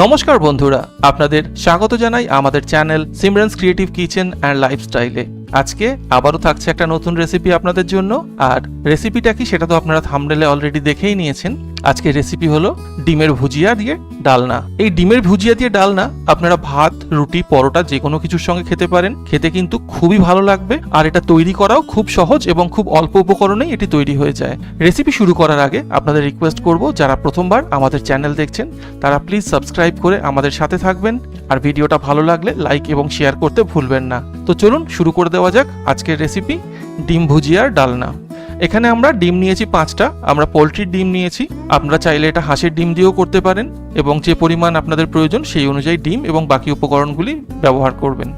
নমস্কার বন্ধুরা আপনাদের স্বাগত জানাই আমাদের channel Simran's creative kitchen and লাইফস্টাইলে। আজকে আবারও থাকছে একটা নতুন রেসিপি আপনাদের জন্য, আর রেসিপিটা কি সেটা তো আপনারা থামনেলে অলরেডি দেখেই নিয়েছেন। আজকে রেসিপি হলো ডিমের ভুজিয়া দিয়ে ডালনা। এই ডিমের ভুজিয়া দিয়ে ডালনা, আপনারা ভাত, রুটি, পরোটা যে কোনো কিছুর সঙ্গে খেতে পারেন। খেতে কিন্তু খুবই ভালো লাগবে, আর এটা তৈরি করাও খুব সহজ এবং খুব অল্প উপকরণেই এটি তৈরি হয়ে যায়। রেসিপি শুরু করার আগে আপনাদের রিকোয়েস্ট করব, যারা প্রথমবার আমাদের চ্যানেল দেখছেন, তারা প্লিজ সাবস্ক্রাইব করে আমাদের সাথে থাকবেন। আর ভিডিওটা ভালো লাগলে লাইক এবং শেয়ার করতে ভুলবেন না। তো চলুন শুরু করে দেওয়া যাক আজকের রেসিপি ডিম ভুজিয়ার ডালনা। এখানে আমরা ডিম নিয়েছি পাঁচটা, আমরা পোলট্রির ডিম নিয়েছি, আপনারা চাইলে এটা হাঁসের ডিম দিয়েও করতে পারেন এবং যে পরিমাণ আপনাদের প্রয়োজন সেই অনুযায়ী ডিম এবং বাকি উপকরণগুলি ব্যবহার করবেন।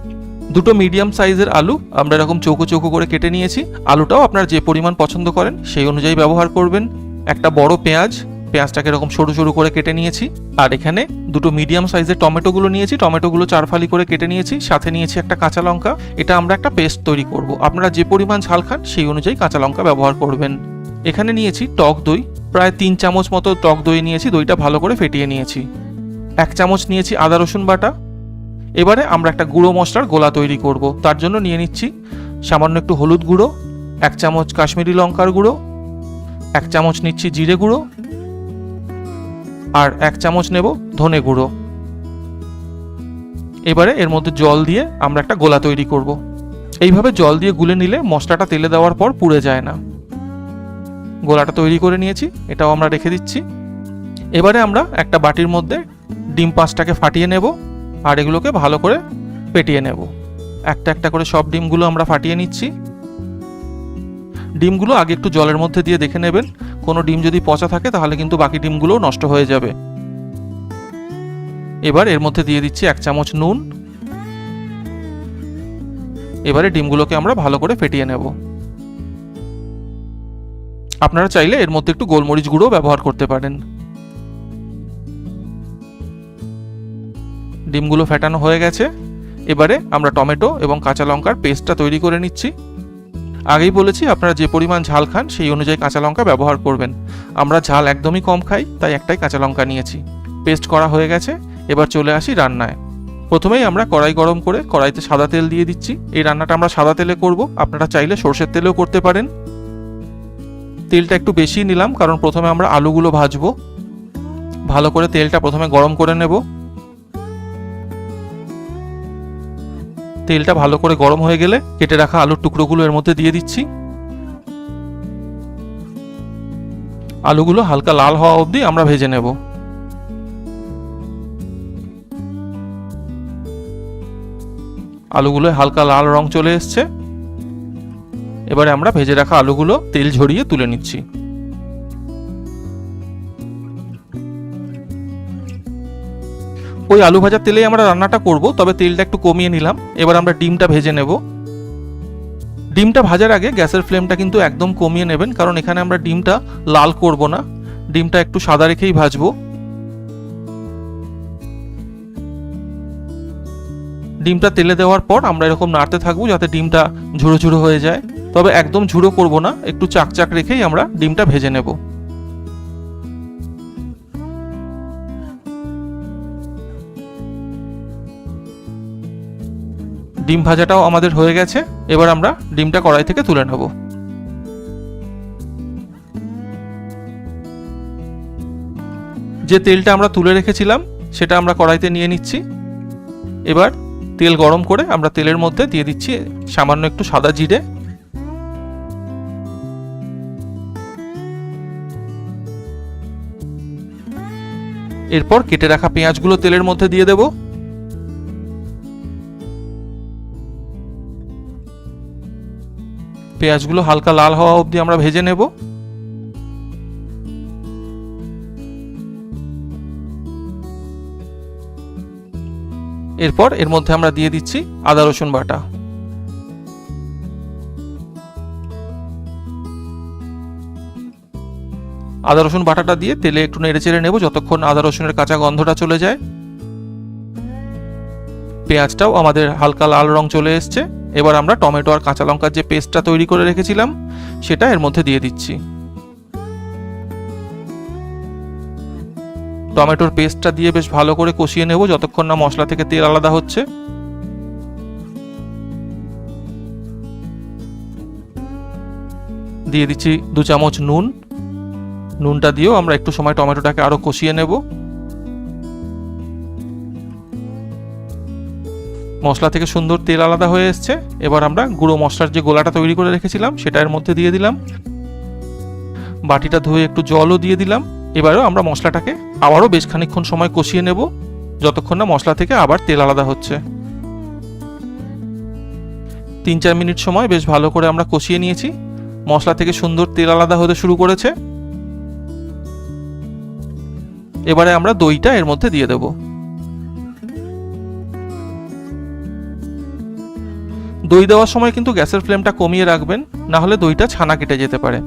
দুটো মিডিয়াম সাইজের আলু, আমরা এরকম চৌকো চৌকো করে কেটে নিয়েছি। আলুটাও আপনার যে পরিমাণ পছন্দ করেন সেই অনুযায়ী ব্যবহার করবেন। একটা বড় পেঁয়াজ পেঁয়াজটাকে এরকম সরু সরু করে কেটে নিয়েছি। আর এখানে দুটো মিডিয়াম সাইজের টমেটোগুলো নিয়েছি। টমেটোগুলো চার ফালি করে কেটে নিয়েছি। সাথে নিয়েছি একটা কাঁচা লঙ্কা। এটা আমরা একটা পেস্ট তৈরি করব। আপনারা যে পরিমাণ ঝাল খান, সেই অনুযায়ী কাঁচা লঙ্কা ব্যবহার করবেন। এখানে নিয়েছি টক দই। প্রায় তিন চামচ মতো টক দই নিয়েছি। দইটা ভালো করে ফেটিয়ে নিয়েছি। এক চামচ নিয়েছি আদা রসুন বাটা। এবারে আমরা একটা গুঁড়ো মশলার গোলা তৈরি করব। তার জন্য নিয়ে নিচ্ছি সামান্য একটু হলুদ গুঁড়ো, এক চামচ কাশ্মীরি লঙ্কার গুঁড়ো, এক চামচ নিচ্ছি জিরে গুঁড়ো আর এক চামচ নেব ধনে গুঁড়ো। এবারে এর মধ্যে জল দিয়ে আমরা একটা গোলা তৈরি করব। এইভাবে জল দিয়ে গুলে নিলে মশলাটা তেলে দেওয়ার পর পুড়ে যায় না। গোলাটা তৈরি করে নিয়েছি, এটাও আমরা রেখে দিচ্ছি। এবারে আমরা একটা বাটির মধ্যে ডিম পাঁচটাকে ফাটিয়ে নেব আর এগুলোকে ভালো করে পেটিয়ে নেব। একটা একটা করে সব ডিমগুলো আমরা ফাটিয়ে নিচ্ছি। ডিমগুলো আগে একটু জলের মধ্যে দিয়ে দেখে নেবেন। কোনো ডিম যদি পচা থাকে, তাহলে কিন্তু বাকি ডিমগুলোও নষ্ট হয়ে যাবে। এবার এর মধ্যে দিয়ে দিচ্ছি এক চামচ নুন। এবারে ডিমগুলোকে আমরা ভালো করে ফেটিয়ে নেব। আপনারা চাইলে এর মধ্যে একটু গোলমরিচ গুঁড়ো ব্যবহার করতে পারেন। ডিমগুলো ফেটানো হয়ে গেছে। এবারে আমরা টমেটো এবং কাঁচা লঙ্কার পেস্টটা তৈরি করে নিচ্ছি। আগেই বলেছি, আপনারা যে পরিমাণ ঝাল খান, সেই অনুযায়ী কাঁচা লঙ্কা ব্যবহার করবেন। আমরা ঝাল একদমই কম খাই, তাই একটাই কাঁচা লঙ্কা নিয়েছি। পেস্ট করা হয়ে গেছে, এবার চলে আসি রান্নায়। প্রথমেই আমরা কড়াই গরম করে কড়াইতে সাদা তেল দিয়ে দিচ্ছি। এই রান্নাটা আমরা সাদা তেলে করব, আপনারা চাইলে সর্ষের তেলেও করতে পারেন। তেলটা একটু বেশি নিলাম, কারণ প্রথমে আমরা আলুগুলো ভাজবো। ভালো করে তেলটা প্রথমে গরম করে নেব। তেলটা ভালো করে গরম হয়ে গেলে কেটে রাখা আলুর টুকরোগুলো এর মধ্যে দিয়ে দিচ্ছি। আলুগুলো হালকা লাল হওয়া অবধি আমরা ভেজে নেব। আলুগুলো হালকা লাল রং চলে এসছে। এবারে আমরা ভেজে রাখা আলুগুলো তেল ঝরিয়ে তুলে নিচ্ছি। ওই আলু ভাজার তেলেই আমরা রান্নাটা করব, তবে তেলটা একটু কমিয়ে নিলাম। এবার আমরা ডিমটা ভেজে নেব। ডিমটা ভাজার আগে গ্যাসের ফ্লেমটা কিন্তু একদম কমিয়ে নেবেন, কারণ এখানে আমরা ডিমটা লাল করব না। ডিমটা একটু সাদা রেখেই ভাজবো। ডিমটা তেলে দেওয়ার পর আমরা এরকম নাড়তে থাকব যাতে ডিমটা ঝুড়ো ঝুড়ো হয়ে যায়। তবে একদম ঝুড়ো করব না, একটু চাকচাক রেখেই আমরা ডিমটা ভেজে নেব। ডিম ভাজাটাও আমাদের হয়ে গেছে। এবার আমরা ডিমটা কড়াই থেকে তুলে নেব। যে তেলটা আমরা তুলে রেখেছিলাম, সেটা আমরা কড়াইতে নিয়ে নিচ্ছি। এবার তেল গরম করে আমরা তেলের মধ্যে দিয়ে দিচ্ছি সামান্য একটু সাদা জিরে। এরপর কেটে রাখা পেঁয়াজগুলো তেলের মধ্যে দিয়ে দেব। পেঁয়াজগুলো হালকা লাল হওয়া অবধি আমরা ভেজে নেব। এরপর এর মধ্যে আমরা দিয়ে দিচ্ছি আদা, রসুন বাটা। আদা, রসুন বাটাটা দিয়ে তেলে একটু নেড়ে চেড়ে নেব যতক্ষণ আদা, রসুনের কাঁচা গন্ধটা চলে যায়। পেঁয়াজটাও আমাদের হালকা লাল রং চলে এসছে। এবার আমরা টমেটো আর কাঁচা লঙ্কার যে পেস্টটা তৈরি করে রেখেছিলাম, সেটা এর মধ্যে দিয়ে দিচ্ছি। টমেটোর পেস্টটা দিয়ে বেশ ভালো করে কষিয়ে নেব, যতক্ষণ না মশলা থেকে তেল আলাদা হচ্ছে। দিয়ে দিচ্ছি দু চামচ নুন। নুনটা দিয়েও আমরা একটু সময় টমেটোটাকে আরও কষিয়ে নেব। মশলা থেকে সুন্দর তেল আলাদা হয়ে এসছে। এবার আমরা গুঁড়ো মশলার যে গোলাটা তৈরি করে রেখেছিলাম, সেটা এর মধ্যে দিয়ে দিলাম। বাটিটা ধুয়ে একটু জলও দিয়ে দিলাম। এবারেও আমরা মশলাটাকে আবারও বেশ খানিকক্ষণ সময় কষিয়ে নেব, যতক্ষণ না মশলা থেকে আবার তেল আলাদা হচ্ছে। তিন চার মিনিট সময় বেশ ভালো করে আমরা কষিয়ে নিয়েছি। মশলা থেকে সুন্দর তেল আলাদা হতে শুরু করেছে। এবারে আমরা দইটা এর মধ্যে দিয়ে দেব। দই দেওয়ার সময় কিন্তু গ্যাসের ফ্লেমটা কমিয়ে রাখবেন না হলে দইটা ছানা কেটে যেতে পারে।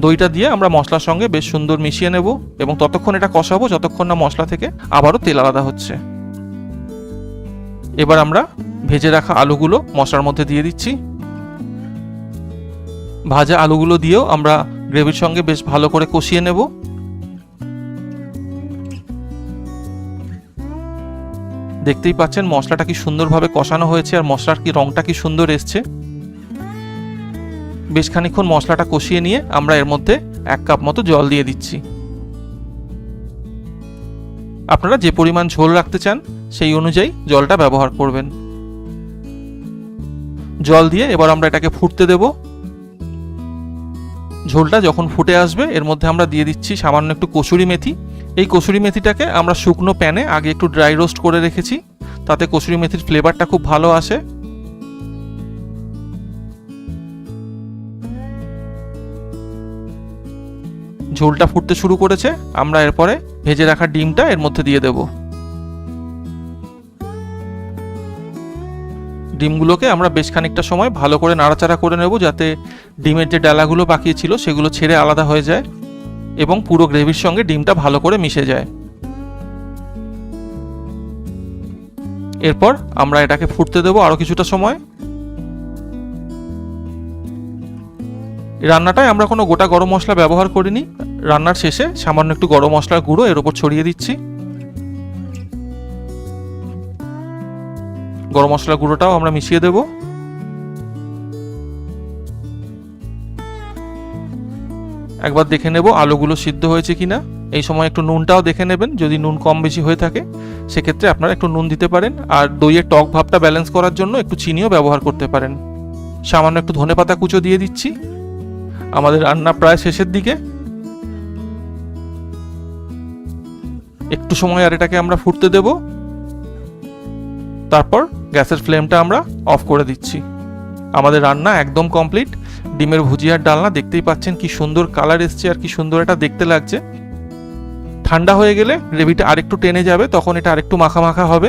দইটা দিয়ে আমরা মশলার সঙ্গে বেশ সুন্দর মিশিয়ে নেব এবং ততক্ষণ এটা কষাবো, যতক্ষণ না মশলা থেকে আবারও তেল আলাদা হচ্ছে। এবার আমরা ভেজে রাখা আলুগুলো মশলার মধ্যে দিয়ে দিচ্ছি। ভাজা আলুগুলো দিয়েও আমরা গ্রেভির সঙ্গে বেশ ভালো করে কষিয়ে নেব। দেখতেই পাচ্ছেন মশলাটা কি সুন্দরভাবে কষানো হয়েছে আর মশলার কি রংটা কি সুন্দর এসছে। বেশ খানিক্ষণ মশলাটা কষিয়ে নিয়ে আমরা এর মধ্যে এক কাপ মতো জল দিয়ে দিচ্ছি। আপনারা যে পরিমাণ ঝোল রাখতে চান সেই অনুযায়ী জলটা ব্যবহার করবেন। জল দিয়ে এবার আমরা এটাকে ফুটতে দেব। ঝোলটা যখন ফুটে আসবে, এর মধ্যে আমরা দিয়ে দিচ্ছি সামান্য একটু কসুরি মেথি। এই কসুরি মেথিটাকে আমরা শুকনো প্যানে আগে একটু ড্রাই রোস্ট করে রেখেছি। তাতে কসুরি মেথির ফ্লেভারটা খুব ভালো আসে। ঝোলটা ফুটতে শুরু করেছে। আমরা এরপরে ভেজে রাখা ডিমটা এর মধ্যে দিয়ে দেব। ডিমগুলোকে আমরা বেশ খানিকটা সময় ভালো করে নাড়াচাড়া করে নেব যাতে ডিমের যে ডালাগুলো বাকি ছিল সেগুলো ছেড়ে আলাদা হয়ে যায় এবং পুরো গ্রেভির সঙ্গে ডিমটা ভালো করে মিশে যায়। এরপর আমরা এটাকে ফুটতে দেবো আরও কিছুটা সময়। রান্নাটায় আমরা কোনো গোটা গরম মশলা ব্যবহার করিনি। রান্নার শেষে সামান্য একটু গরম মশলার গুঁড়ো এর উপর ছড়িয়ে দিচ্ছি। গরম মশলা গুঁড়োটাও আমরা মিশিয়ে দেব। একবার দেখে নেব আলুগুলো সিদ্ধ হয়েছে কিনা। এই সময় একটু নুনটাও দেখে নেবেন, যদি নুন কম বেশি হয়ে থাকে, সেক্ষেত্রে আপনারা একটু নুন দিতে পারেন। আর দইয়ের টক ভাবটা ব্যালেন্স করার জন্য একটু চিনিও ব্যবহার করতে পারেন। সামান্য একটু ধনে পাতা কুচো দিয়ে দিচ্ছি। আমাদের রান্না প্রায় শেষের দিকে। একটু সময় আর এটাকে আমরা ফুটতে দেব। তারপর গ্যাসের ফ্লেমটা আমরা অফ করে দিচ্ছি। আমাদের রান্না একদম কমপ্লিট। ডিমের ভুজিয়ার ডালনা, দেখতেই পাচ্ছেন কি সুন্দর কালার এসছে আর কি সুন্দর এটা দেখতে লাগছে। ঠান্ডা হয়ে গেলে গ্রেভিটা আরেকটু টেনে যাবে, তখন এটা আরেকটু মাখা মাখা হবে।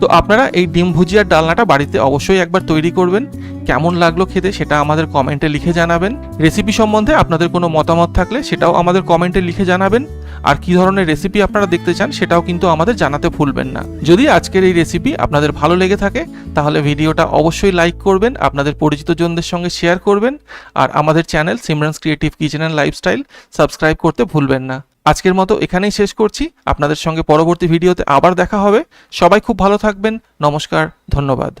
তো আপনারা এই ডিম ভুজিয়ার ডালনাটা বাড়িতে অবশ্যই একবার তৈরি করবেন। কেমন লাগল খেতে সেটা আমাদের কমেন্টে লিখে জানাবেন। রেসিপি সম্বন্ধে আপনাদের কোনো মতামত থাকলে সেটাও আমাদের কমেন্টে লিখে জানাবেন। আর কি ধরনের রেসিপি আপনারা দেখতে চান সেটাও কিন্তু আমাদের জানাতে ভুলবেন না। যদি আজকের এই রেসিপি আপনাদের ভালো লেগে থাকে, তাহলে ভিডিওটা অবশ্যই লাইক করবেন, আপনাদের পরিচিত জনদের সঙ্গে শেয়ার করবেন। আর আমাদের channel Simran's creative kitchen and lifestyle subscribe করতে ভুলবেন না। আজকের মতো এখানেই শেষ করছি। আপনাদের সঙ্গে পরবর্তী ভিডিওতে আবার দেখা হবে। সবাই খুব ভালো থাকবেন। নমস্কার, ধন্যবাদ।